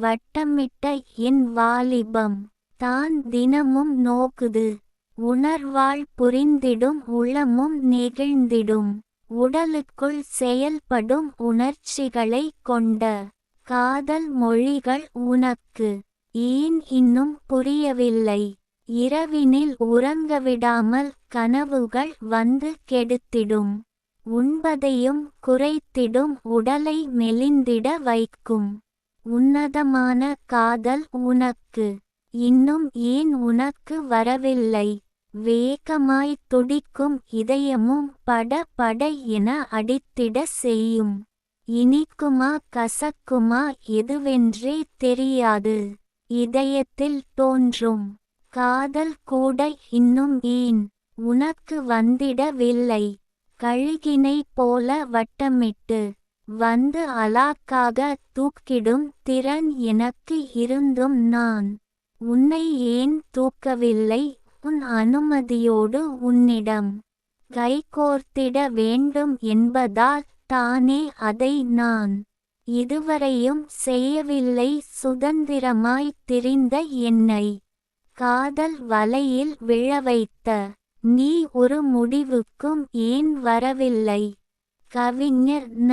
வட்டமிட்ட என் வாலிபம். தான் தினமும் நோக்குது. உணர்வாள் புரிந்திடும் உளமும் நெகிழ்ந்திடும். உடலுக்குள் செயல்படும் உணர்ச்சிகளை கொண்ட காதல் மொழிகள் உனக்கு ஏன் இன்னும் புரியவில்லை? இரவினில் உறங்கவிடாமல் கனவுகள் வந்து கெடுத்திடும். உண்பதையும் குறைத்திடும் உடலை மெலிந்திட வைக்கும். உன்னதமான காதல் உனக்கு. இன்னும் ஏன் உனக்கு வரவில்லை? வேகமாய் துடிக்கும் இதயமும் பட பட என அடித்திட செய்யும். இனிக்குமா கசக்குமா எதுவென்றே தெரியாது. இதயத்தில் தோன்றும். காதல் கூட இன்னும் ஏன் உனக்கு வந்திடவில்லை? கழுகினை போல வட்டமிட்டு வந்து அலாக்காக தூக்கிடும் திறன் எனக்கு இருந்தும் நான் உன்னை ஏன் தூக்கவில்லை? உன் அனுமதியோடு உன்னிடம் கைகோர்த்திட வேண்டும் என்பதால் தானே அதை நான் இதுவரையும் செய்யவில்லை. சுதந்திரமாய் திரிந்த என்னை காதல் வலையில் விழவைத்த நீ ஒரு முடிவுக்கும் ஏன் வரவில்லை? கவிஞர் ந.